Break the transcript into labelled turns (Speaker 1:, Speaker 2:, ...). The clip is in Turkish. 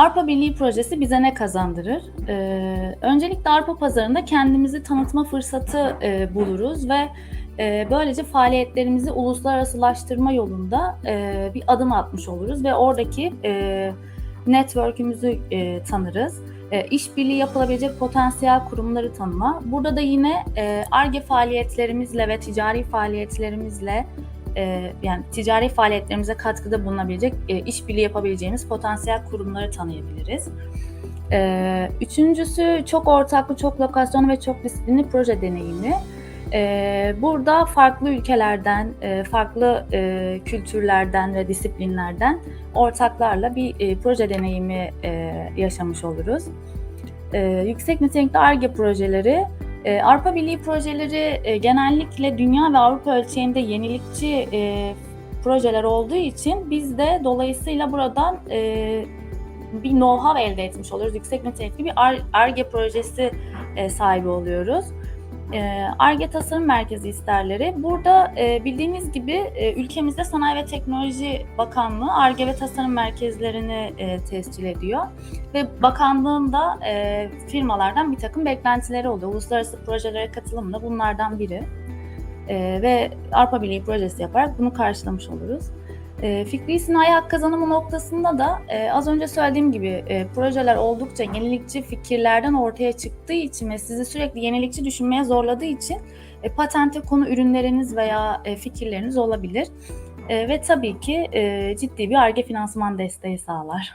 Speaker 1: Arpa Birliği projesi bize ne kazandırır? Ee, öncelikle arpa pazarında kendimizi tanıtma fırsatı e, buluruz ve e, böylece faaliyetlerimizi uluslararasılaştırma yolunda e, bir adım atmış oluruz ve oradaki e, network'ümüzü e, tanırız. E, işbirliği yapılabilecek potansiyel kurumları tanıma. Burada da yine e, ARGE faaliyetlerimizle ve ticari faaliyetlerimizle e, yani ticari faaliyetlerimize katkıda bulunabilecek, e, işbirliği yapabileceğimiz potansiyel kurumları tanıyabiliriz. E, üçüncüsü çok ortaklı, çok lokasyonlu ve çok disiplinli proje deneyimi. E, burada farklı ülkelerden, e, farklı e, kültürlerden ve disiplinlerden ortaklarla bir e, proje deneyimi e, yaşamış oluruz. E, yüksek nitelikli ARGE projeleri e, Avrupa Birliği projeleri e, genellikle dünya ve Avrupa ölçeğinde yenilikçi e, projeler olduğu için biz de dolayısıyla buradan e, bir know-how elde etmiş oluyoruz. Yüksek nitelikli bir ARGE projesi sahibi oluyoruz. ARGE Tasarım Merkezi isterleri. Burada e, bildiğiniz gibi e, ülkemizde Sanayi ve Teknoloji Bakanlığı ARGE ve Tasarım Merkezlerini e, tescil ediyor. Ve bakanlığın da e, firmalardan bir takım beklentileri oluyor. Uluslararası projelere katılım da bunlardan biri. E, ve Avrupa Birliği projesi yaparak bunu karşılamış oluruz. E, fikri sinayi hak kazanımı noktasında da e, az önce söylediğim gibi e, projeler oldukça yenilikçi fikirlerden ortaya çıktığı için ve sizi sürekli yenilikçi düşünmeye zorladığı için e, patente konu ürünleriniz veya fikirleriniz olabilir. Ve tabii ki ciddi bir ARGE finansman desteği sağlar.